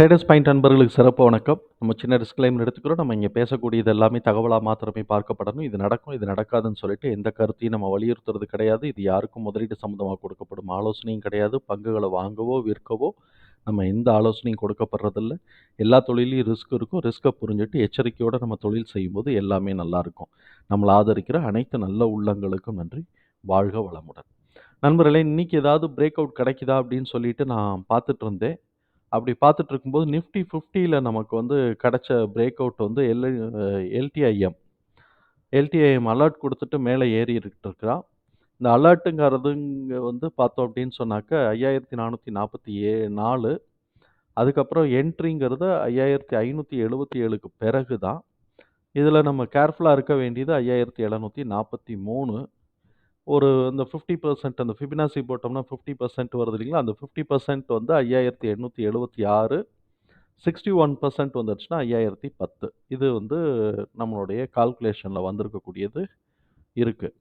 Traders point நண்பர்களுக்கு சிறப்பு வணக்கம். நம்ம சின்ன டிஸ்க்ளைமர் எடுத்துக்கிறோம். நம்ம இங்கே பேசக்கூடியது எல்லாமே தகவலாக மாத்திரமே பார்க்கப்படணும். இது நடக்கும் இது நடக்காதுன்னு சொல்லிட்டு எந்த கருத்தையும் நம்ம வலியுறுத்துறது கிடையாது. இது யாருக்கும் முதலீடு சம்மந்தமாக கொடுக்கப்படும் ஆலோசனையும் கிடையாது. பங்குகளை வாங்கவோ விற்கவோ நம்ம எந்த ஆலோசனையும் கொடுக்கப்படுறதில்ல. எல்லா தொழிலையும் ரிஸ்க் இருக்கும். ரிஸ்க்கை புரிஞ்சுட்டு எச்சரிக்கையோடு நம்ம தொழில் செய்யும்போது எல்லாமே நல்லாயிருக்கும். நம்மளை ஆதரிக்கிற அனைத்து நல்ல உள்ளங்களுக்கும் நன்றி. வாழ்க வளமுடன். நண்பர்களே இன்னைக்கு ஏதாவது பிரேக் அவுட் கிடைக்குதா அப்படின்னு சொல்லிட்டு நான் பார்த்துட்டு இருந்தேன். அப்படி பார்த்துட்டு இருக்கும்போது நிஃப்டி ஃபிஃப்டியில் நமக்கு வந்து கிடைச்ச பிரேக் அவுட் வந்து எல் எல்டிஐஎம் எல்டிஐஎம் அலர்ட் கொடுத்துட்டு மேலே ஏறிட்டு இருக்கிறா இந்த அலர்ட்டுங்கிறதுங்க வந்து பார்த்தோம் அப்படின்னு சொன்னாக்க ஐயாயிரத்தி நானூற்றி நாற்பத்தி ஏ நாலு. அதுக்கப்புறம் என்ட்ரிங்கிறது ஐயாயிரத்தி ஐநூற்றி எழுபத்தி ஏழுக்கு பிறகு தான் இதில் நம்ம கேர்ஃபுல்லாக இருக்க வேண்டியது ஐயாயிரத்தி எழுநூற்றி நாற்பத்தி மூணு. ஒரு இந்த ஃபிஃப்டி பர்சன்ட் அந்த ஃபிபினாசி போட்டோம்னா ஃபிஃப்டி பர்சன்ட் வருது இல்லைங்களா? அந்த ஃபிஃப்டி பர்சன்ட் வந்து ஐயாயிரத்தி எண்ணூற்றி எழுபத்தி ஆறு சிக்ஸ்டி ஒன் பர்சன்ட் வந்துடுச்சுன்னா ஐயாயிரத்தி பத்து. இது வந்து நம்மளுடைய கால்குலேஷனில் வந்திருக்கக்கூடியது இருக்குது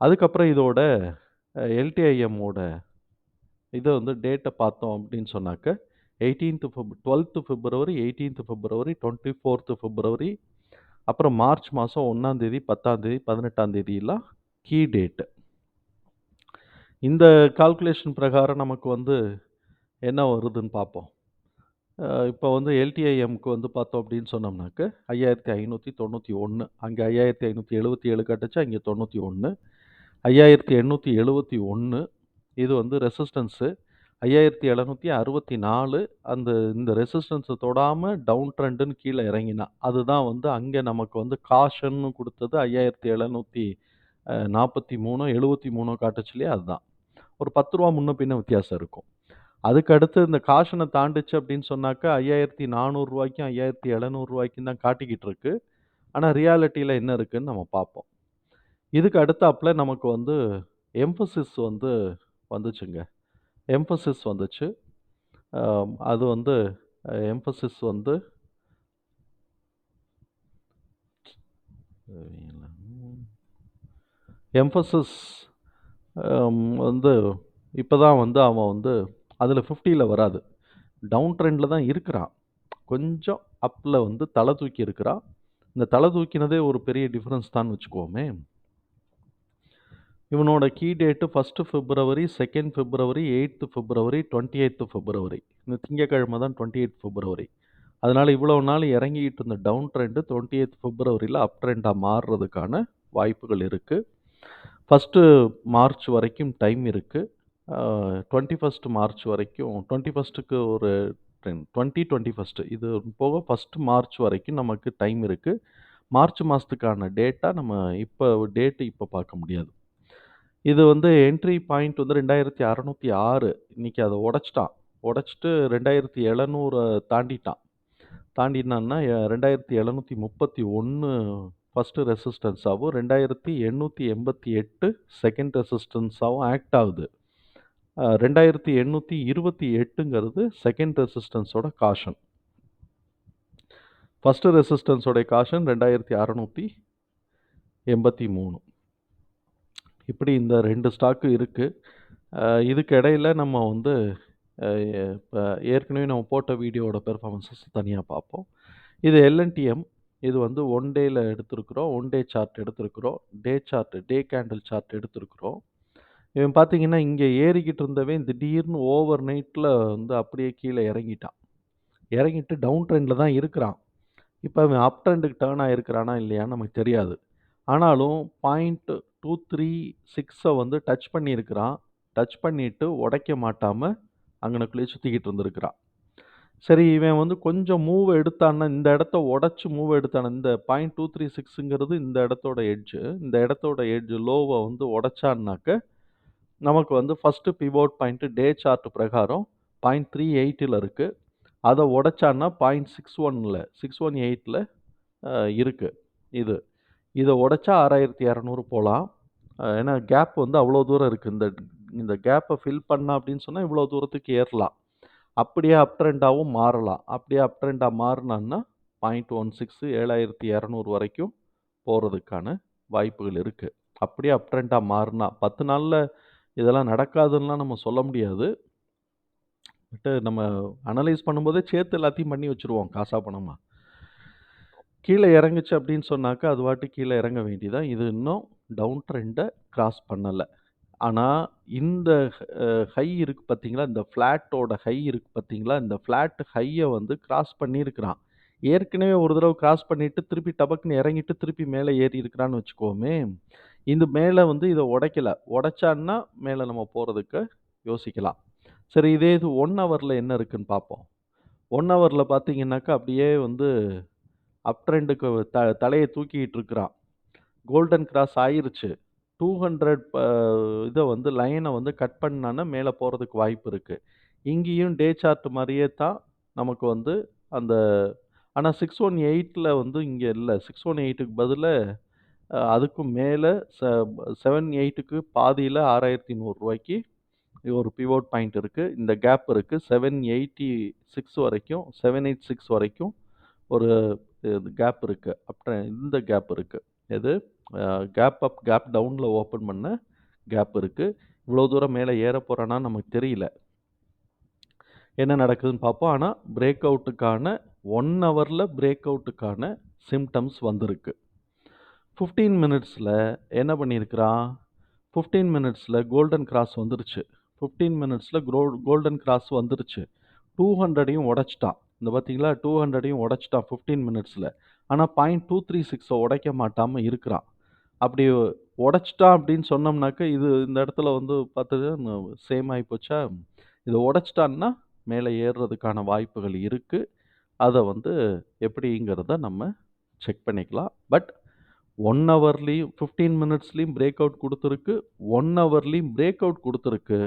அதுக்கப்புறம் இதோட எல்டிஐஎம்மோட இதை வந்து டேட்டை பார்த்தோம் அப்படின்னு சொன்னாக்க eighteenth Feb twelfth February eighteenth February twenty fourth February அப்புறம் மார்ச் மாதம் ஒன்றாந்தேதி பத்தாந்தேதி பதினெட்டாம் தேதியெல்லாம் கீ டேட்டு இந்த கால்குலேஷன் பிரகாரம் நமக்கு வந்து என்ன வருதுன்னு பார்ப்போம். இப்போ வந்து எல்டிஐஎம்க்கு வந்து பார்த்தோம் அப்படின்னு சொன்னோம்னாக்க ஐயாயிரத்தி ஐநூற்றி தொண்ணூற்றி ஒன்று அங்கே ஐயாயிரத்தி ஐநூற்றி எழுபத்தி ஏழு கட்டுச்சு அங்கே தொண்ணூற்றி ஒன்று ஐயாயிரத்தி எண்ணூற்றி எழுபத்தி ஒன்று இது வந்து ரெசிஸ்டன்ஸு ஐயாயிரத்தி எழுநூற்றி அறுபத்தி நாலு அந்த இந்த ரெசிஸ்டன்ஸை தொடாமல் டவுன் ட்ரெண்டுன்னு கீழே இறங்கினா அதுதான் வந்து அங்கே நமக்கு வந்து காஷன்னு கொடுத்தது ஐயாயிரத்தி எழுநூற்றி நாற்பத்தி மூணோ எழுபத்தி மூணோ காட்டுச்சு அதுதான். ஒரு பத்து ரூபா முன்ன பின்ன வித்தியாசம் இருக்கும். அதுக்கு அடுத்து இந்த காஷனை தாண்டுச்சு அப்படின்னு சொன்னாக்கா ஐயாயிரத்தி நானூறுரூவாய்க்கும் ஐயாயிரத்தி எழுநூறுவாய்க்கும் தான் காட்டிக்கிட்டு இருக்கு. ஆனால் ரியாலிட்டியில் என்ன இருக்குன்னு நம்ம பார்ப்போம். இதுக்கு அடுத்தாப்புல நமக்கு வந்து எம்பசிஸ் வந்து வந்துச்சுங்க. எம்பசிஸ் வந்துச்சு. அது வந்து எம்பசிஸ் வந்து எம்பசிஸ் um, வந்து இப்போ தான் வந்து அவன் வந்து அதில் ஃபிஃப்டியில் வராது. டவுன் ட்ரெண்டில் தான் இருக்கிறான். கொஞ்சம் அப்பில் வந்து தலை தூக்கி இருக்கிறான். இந்த தலை தூக்கினதே ஒரு பெரிய டிஃப்ரென்ஸ் தான் வச்சுக்கோமே. இவனோட key date first February second February eighth February twenty eighth February இந்த திங்கக்கிழமை தான் டுவெண்ட்டி எயிட் ஃபிப்ரவரி அதனால் இவ்வளோ நாள் இறங்கிட்டு இருந்த டவுன் ட்ரெண்டு டுவெண்ட்டி எயித் ஃபிப்ரவரியில் அப் ட்ரெண்டாக மாறுறதுக்கான வாய்ப்புகள் இருக்குது ஃபஸ்ட்டு மார்ச் வரைக்கும் டைம் இருக்குது டுவெண்ட்டி ஃபஸ்ட் மார்ச் வரைக்கும் டுவெண்ட்டி ஃபஸ்ட்டுக்கு ஒரு டென் டுவெண்ட்டி டுவெண்ட்டி ஃபஸ்ட்டு இது போக ஃபஸ்ட்டு மார்ச் வரைக்கும் நமக்கு டைம் இருக்குது மார்ச் மாதத்துக்கான டேட்டா நம்ம இப்போ டேட்டு இப்போ பார்க்க முடியாது. இது வந்து என்ட்ரி பாயிண்ட் வந்து ரெண்டாயிரத்தி அறநூற்றி ஆறு. இன்றைக்கி அதை உடச்சிட்டான். உடச்சிட்டு ரெண்டாயிரத்தி எழுநூறை தாண்டிட்டான். தாண்டினான்னா ரெண்டாயிரத்தி எழுநூற்றி முப்பத்தி ஒன்று ஃபஸ்ட்டு ரெசிஸ்டன்ஸாகவும் ரெண்டாயிரத்தி எண்ணூற்றி எண்பத்தி எட்டு செகண்ட் ரெசிஸ்டன்ஸாகவும் ஆக்ட் ஆகுது. ரெண்டாயிரத்தி எண்ணூற்றி இருபத்தி எட்டுங்கிறது செகண்ட் ரெசிஸ்டன்ஸோட காஷன் ஃபஸ்ட்டு ரெசிஸ்டன்ஸோடைய காஷன் ரெண்டாயிரத்தி அறநூற்றி எண்பத்தி மூணு. இப்படி இந்த ரெண்டு ஸ்டாக்கு இருக்குது இதுக்கு இடையில நம்ம வந்து இப்போ ஏற்கனவே நம்ம போட்ட வீடியோவோட பெர்ஃபார்மன்ஸஸ் தனியாக பார்ப்போம். இது எல்என்டிஎம் இது வந்து ஒன் டேயில் எடுத்திருக்கிறோம் ஒன் டே சார்ட் எடுத்திருக்கிறோம் day chart day candle chart எடுத்திருக்கிறோம். இவன் பார்த்தீங்கன்னா இங்கே ஏறிக்கிட்டு இருந்தவன் திடீர்னு ஓவர் நைட்டில் வந்து அப்படியே கீழே இறங்கிட்டான். இறங்கிட்டு டவுன் ட்ரெண்டில் தான் இருக்கிறான். இப்போ அவன் அப் ட்ரெண்டுக்கு டேர்ன் ஆகிருக்கிறானா இல்லையான்னு நமக்கு தெரியாது. ஆனாலும் பாயிண்ட் டூ த்ரீ சிக்ஸை வந்து டச் பண்ணியிருக்கிறான். டச் பண்ணிவிட்டு உடைக்க மாட்டாமல் அங்கனக்குள்ளேயே சுற்றிக்கிட்டு இருந்திருக்கிறான். சரி இவன் வந்து கொஞ்சம் மூவ் எடுத்தான்னா இந்த இடத்த உடச்சி மூவ் எடுத்தான இந்த பாயிண்ட் டூ த்ரீ சிக்ஸுங்கிறது இந்த இடத்தோட எட்ஜு இந்த இடத்தோட எட்ஜு லோவை வந்து உடச்சான்னாக்க நமக்கு வந்து first pivot point day chart பிரகாரம் பாயிண்ட் த்ரீ எயிட்டில் இருக்குது அதை உடைச்சான்னா பாயிண்ட் சிக்ஸ் ஒன்னில் சிக்ஸ் ஒன் எயிட்டில் இருக்குது இது. இதை உடைச்சா ஆறாயிரத்தி இரநூறு போகலாம் ஏன்னா கேப் வந்து அவ்வளோ தூரம் இருக்குது இந்த இந்த கேப்பை ஃபில் பண்ணால் அப்படின்னு சொன்னால் இவ்வளோ தூரத்துக்கு ஏறலாம். அப்படியே அப் ட்ரெண்டாகவும் மாறலாம். அப்படியே அப் ட்ரெண்டாக மாறினான்னா பாயிண்ட் ஒன் சிக்ஸு ஏழாயிரத்தி இரநூறு வரைக்கும் போகிறதுக்கான வாய்ப்புகள் இருக்குது அப்படியே அப் ட்ரெண்டாக மாறினா பத்து நாளில் இதெல்லாம் நடக்காதுன்னெலாம் நம்ம சொல்ல முடியாது. பட்டு நம்ம அனலைஸ் பண்ணும்போதே சேர்த்து எல்லாத்தையும் பண்ணி வச்சுருவோம் காசா பணமாக கீழே இறங்குச்சு அப்படின்னு சொன்னாக்கா, அது வாட்டி கீழே இறங்க வேண்டியதான் இது இன்னும் டவுன் ட்ரெண்டை கிராஸ் பண்ணலை. ஆனா, இந்த அ ஹை இருக்கு பார்த்தீங்களா? இந்த ஃப்ளாட்டோட ஹை இருக்கு பார்த்தீங்களா? இந்த ஃப்ளாட் ஹைய வந்து கிராஸ் பண்ணியிருக்கிறான். ஏற்கனவே ஒரு தடவ கிராஸ் பண்ணிட்டு, திருப்பி டபக்குன்னு இறங்கிட்டு, திருப்பி மேல ஏறி இருக்கிறான்னு வச்சுக்குவோமே. இது மேல வந்து இத உடைக்கல. உடைச்சான்னா, மேல நம்ம போறதுக்கு யோசிக்கலாம். சரி இதே இது 1 ஹவர்ல என்ன இருக்குன்னு பார்ப்போம். 1 ஹவர்ல பார்த்தீங்கன்னாக்கா, அப்படியே வந்து அப் ட்ரெண்டுக்கு த தலைய தூக்கிட்டு இருக்கிறான். கோல்டன் கிராஸ் ஆயிருச்சு. டூ ஹண்ட்ரட் இதை வந்து லைனை வந்து கட் பண்ணான மேலே போகிறதுக்கு வாய்ப்பு இருக்குது இங்கேயும் டே சார்ட் மாதிரியே தான் நமக்கு வந்து அந்த ஆனால் சிக்ஸ் ஒன் எயிட்டில் வந்து இங்கே இல்லை. சிக்ஸ் ஒன் எயிட்டுக்கு பதிலாக அதுக்கும் மேலே செ செவன் எயிட்டுக்கு பாதியில் ஆறாயிரத்தி நூறுரூவாய்க்கு ஒரு பிவோட் பாயிண்ட் இருக்குது இந்த கேப் இருக்குது செவன் எயிட்டி சிக்ஸ் வரைக்கும் செவன் எயிட் சிக்ஸ் வரைக்கும் ஒரு கேப் இருக்குது அப்புறம் இந்த கேப் இருக்குது எது? கேப் அப், கேப் டவுனில் ஓப்பன் பண்ண கேப் இருக்குது இவ்வளோ தூரம் மேலே ஏறப் போகிறேன்னா நமக்கு தெரியல. என்ன நடக்குதுன்னு பார்ப்போம். ஆனால் பிரேக் அவுட்டுக்கான ஒன் ஹவரில் பிரேக் அவுட்டுக்கான சிம்டம்ஸ் வந்திருக்கு. ஃபிஃப்டீன் மினிட்ஸில் என்ன பண்ணியிருக்கிறான்? ஃபிஃப்டீன் மினிட்ஸில் கோல்டன் கிராஸ் வந்துருச்சு. ஃபிஃப்டீன் மினிட்ஸில் க்ரோ கோல்டன் கிராஸ் வந்துருச்சு. டூ ஹண்ட்ரடையும் உடச்சிட்டான் இந்த பார்த்தீங்களா? 200யும் உடைச்சுட்டான் 15 மினிட்ஸ்ல. ஆனா 0.236 உடைக்க மாட்டாமல் இருக்கிறான். அப்படி உடைச்சிட்டான் அப்படின்னு சொன்னோம்னாக்க, இது இந்த இடத்துல வந்து பார்த்துட்டு சேம் ஆகிப்போச்சா இதை உடைச்சிட்டான்னா மேலே ஏறுறதுக்கான வாய்ப்புகள் இருக்குது அதை வந்து எப்படிங்கிறத நம்ம செக் பண்ணிக்கலாம். பட் ஒன் ஹவர்லேயும் ஃபிஃப்டீன் மினிட்ஸ்லேயும் பிரேக் அவுட் கொடுத்துருக்கு. ஒன் ஹவர்லேயும் பிரேக் அவுட் கொடுத்துருக்கு.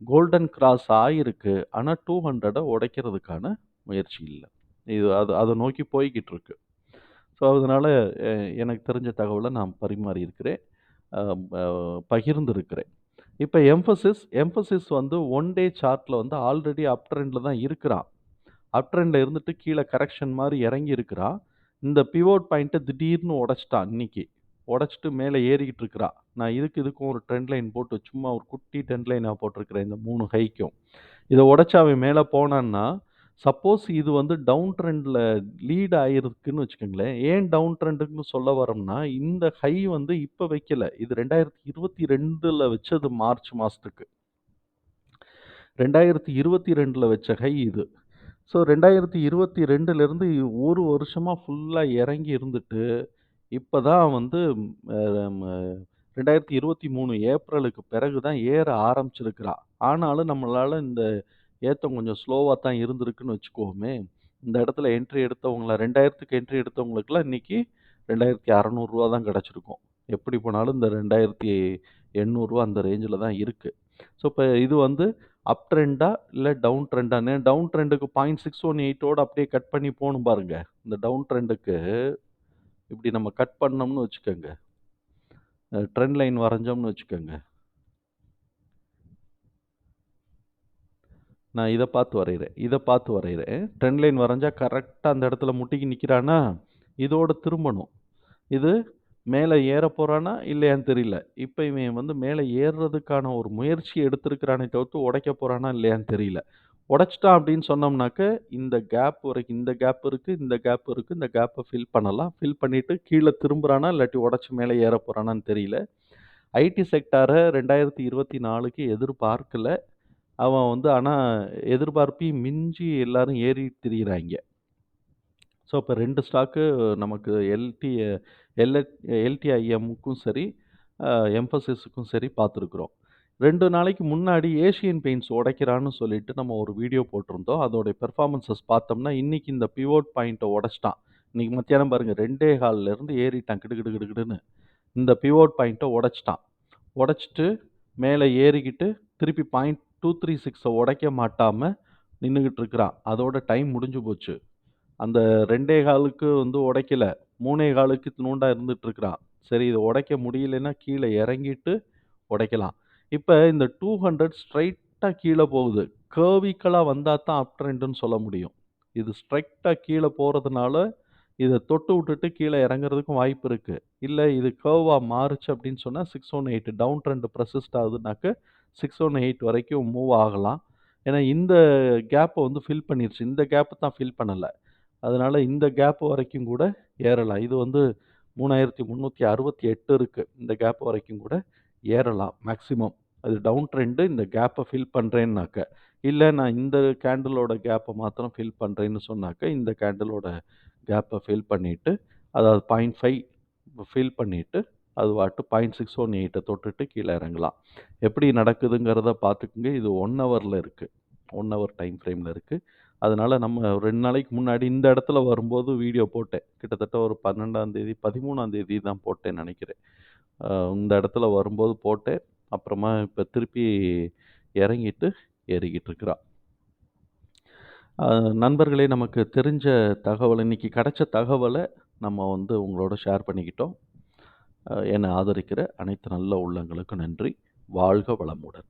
கோல்டன் கிராஸ் ஆகிருக்கு ஆனால் டூ ஹண்ட்ரடை உடைக்கிறதுக்கான முயற்சி இல்லை. இது அது அதை நோக்கி போய்கிட்டு இருக்கு. ஸோ, அதனால எ எனக்கு தெரிஞ்ச தகவலை நான் பரிமாறியிருக்கிறேன். அ பகிர்ந்திருக்கிறேன். இப்போ எம்ஃபசிஸ் எம்ஃபசிஸ் வந்து ஒன் டே சார்ட்டில் வந்து ஆல்ரெடி அப் ட்ரெண்டில் தான் இருக்கிறான். அப் ட்ரெண்டில் இருந்துட்டு கீழே கரெக்ஷன் மாதிரி இறங்கி இருக்கிறான். இந்த பிவோட் பாயிண்ட்டை திடீர்னு உடச்சிட்டான் இன்னைக்கு. உடச்சிட்டு மேலே ஏறிக்கிட்டு இருக்கிறான். நான் இதுக்கு இதுக்கும் ஒரு ட்ரெண்ட் லைன் போட்டு சும்மா ஒரு குட்டி ட்ரெண்ட் லைனாக போட்டிருக்கிறேன் இந்த மூணு ஹைக்கும். இதை உடைச்சு அவன் மேலே போனான்னா, சப்போஸ் இது வந்து டவுன் ட்ரெண்ட்ல லீட் ஆயிருக்குன்னு வச்சுக்கோங்களேன். ஏன் டவுன் ட்ரெண்டுன்னு சொல்ல வரோம்னா, இந்த ஹை வந்து இப்ப வைக்கல. இது 2022ல வச்சது மார்ச் மாசத்துக்கு. 2022ல வச்ச ஹை இது. ஸோ 2022லேருந்து 1 வருஷமா ஃபுல்லா இறங்கி இருந்துட்டு, இப்ப தான் வந்து அ ம 2023 ஏப்ரலுக்கு பிறகு தான் ஏற ஆரம்பிச்சிருக்கிறா. ஆனாலும் நம்மளால இந்த ஏற்றம் கொஞ்சம் ஸ்லோவாக தான் இருந்திருக்குன்னு வச்சுக்கோமே இந்த இடத்துல என்ட்ரி எடுத்தவங்கள 2000க்கு என்ட்ரி எடுத்தவங்களுக்கெல்லாம் இன்றைக்கி ரெண்டாயிரத்தி அறநூறுரூவா தான் கிடச்சிருக்கும் எப்படி போனாலும் இந்த ரெண்டாயிரத்தி எண்ணூறுரூவா அந்த ரேஞ்சில் தான் இருக்குது ஸோ, இப்போ இது வந்து அப் ட்ரெண்டா இல்லை டவுன் ட்ரெண்டான்னு டவுன் ட்ரெண்டுக்கு 0.618ஓட அப்படியே கட் பண்ணி போகணும் பாருங்க. இந்த டவுன் ட்ரெண்டுக்கு இப்படி நம்ம கட் பண்ணோம்னு வச்சுக்கோங்க. ட்ரெண்ட் லைன் வரைஞ்சோம்னு வச்சுக்கோங்க. நான் இதை பார்த்து வரைகிறேன் இதை பார்த்து வரைகிறேன் ட்ரெண்ட் லைன் வரைஞ்சால் கரெக்டாக அந்த இடத்துல முட்டிக்கி நிற்கிறானா இதோட திரும்பணும். இது மேலே ஏறப் போகிறானா இல்லையான்னு தெரியல. இப்போ இவன் வந்து மேலே ஏறுறதுக்கான ஒரு முயற்சி எடுத்திருக்கிறானே தவிர்த்து உடைக்க போகிறானா இல்லையான்னு தெரியல. உடைச்சிட்டான் அப்படின்னு சொன்னோம்னாக்க, இந்த கேப் வரைக்கும் இந்த கேப் இருக்குது இந்த கேப் இருக்குது இந்த கேப்பை ஃபில் பண்ணலாம். ஃபில் பண்ணிவிட்டு கீழே திரும்புகிறானா இல்லாட்டி உடச்சி மேலே ஏறப் போகிறானான்னு தெரியல. ஐடி செக்டாரை ரெண்டாயிரத்து இருபத்தி நாலுக்கு எதிர்பார்க்கல. அவன் வந்து ஆனா எதிர்பார்ப்பையும் மிஞ்சி எல்லாரும் ஏறிட்டு திரியிறாய்ங்க. ஸோ, இப்போ 2 ஸ்டாக்கு நமக்கு எல்டி எல்எட் எல்டிஐஎம்முக்கும் சரி, அ எம்ஃபசிஸுக்கும் சரி பார்த்துருக்குறோம். 2 நாளைக்கு முன்னாடி ஏசியன் பெயிண்ட்ஸ் உடைக்கிறான்னு சொல்லிட்டு நம்ம ஒரு வீடியோ போட்டிருந்தோம். அதோடைய பெர்ஃபார்மன்ஸஸ் பார்த்தோம்னா, இன்னைக்கு இந்த பிவோட் பாயிண்ட்ட உடச்சிட்டான் இன்னைக்கு மத்தியானம் பாருங்க 2.15ல இருந்து ஏறிட்டான் கிடு கிடு கிடு கிடுன்னு. இந்த பிவோட் பாயிண்ட்ட உடச்சிட்டான் உடச்சிட்டு மேலே ஏறிக்கிட்டு திருப்பி பாயிண்ட் 0.236 உடைக்க மாட்டாமல் நின்றுக்கிட்டு இருக்கிறான். அதோட டைம் முடிஞ்சு போச்சு. அந்த 2.15க்கு வந்து உடைக்கல. 3.15க்கு இத்துணூண்டா இருந்துட்டு இருக்கிறான். சரி இதை உடைக்க முடியலன்னா கீழே இறங்கிட்டு உடைக்கலாம். இப்போ இந்த டூ ஹண்ட்ரட் ஸ்ட்ரைட்டாக கீழே போகுது. கேவிக்கலாக வந்தால் தான் அப் ட்ரெண்டுன்னு சொல்ல முடியும். இது ஸ்ட்ரைட்டாக கீழே போகிறதுனால இத தொட்டு விட்டுட்டு கீழ இறங்குறதுக்கும் வாய்ப்பு இருக்கு. இல்ல இது கர்வா மாறுச்சு அப்படின்னு சொன்னா 618 டவுன் ட்ரெண்ட் பெர்சிஸ்ட் ஆகுதுனாக்க 618 வரைக்கும் மூவ் ஆகலாம். ஏன்னா இந்த கேப்பை வந்து ஃபில் பண்ணிருச்சு. இந்த கேப் தான் ஃபில் பண்ணல. அதனால இந்த கேப் வரைக்கும் கூட ஏறலாம். இது வந்து 3368 இருக்கு. இந்த கேப் வரைக்கும் கூட ஏறலாம் மேக்ஸிமம். அது டவுன் ட்ரெண்டு இந்த கேப்பை ஃபில் பண்ணுறேன்னாக்க இல்லை நான் இந்த கேண்டிலோட கேப்பை மாத்திரம் ஃபில் பண்ணுறேன்னு சொன்னாக்க, இந்த கேண்டிலோட கேப்பை ஃபில் பண்ணிவிட்டு அதாவது 0.5 ஃபில் பண்ணிவிட்டு அது பாட்டு 0.618 தொட்டுட்டு கீழே இறங்கலாம். எப்படி நடக்குதுங்கிறத பார்த்துக்குங்க இது ஒன் ஹவரில் இருக்குது ஒன் ஹவர் டைம் ஃப்ரேமில் இருக்குது அதனால் நம்ம ரெண்டு நாளைக்கு முன்னாடி இந்த இடத்துல வரும்போது வீடியோ போட்டேன். கிட்டத்தட்ட ஒரு 12ஆம் தேதி, 13ஆம் தேதி தான் போட்டேன் நினைக்கிறேன் இந்த இடத்துல வரும்போது போட்டேன். அப்புறமா இப்போ திருப்பி இறங்கிட்டு ஏறிக்கிட்டு இருக்கிறான். நண்பர்களே நமக்கு தெரிஞ்ச தகவல் இன்னைக்கு கிடைச்ச தகவலை நம்ம வந்து உங்களோட ஷேர் பண்ணிக்கிட்டோம். என்னை ஆதரிக்கிற அனைத்து நல்ல உள்ளங்களுக்கும் நன்றி. வாழ்க வளமுடன்.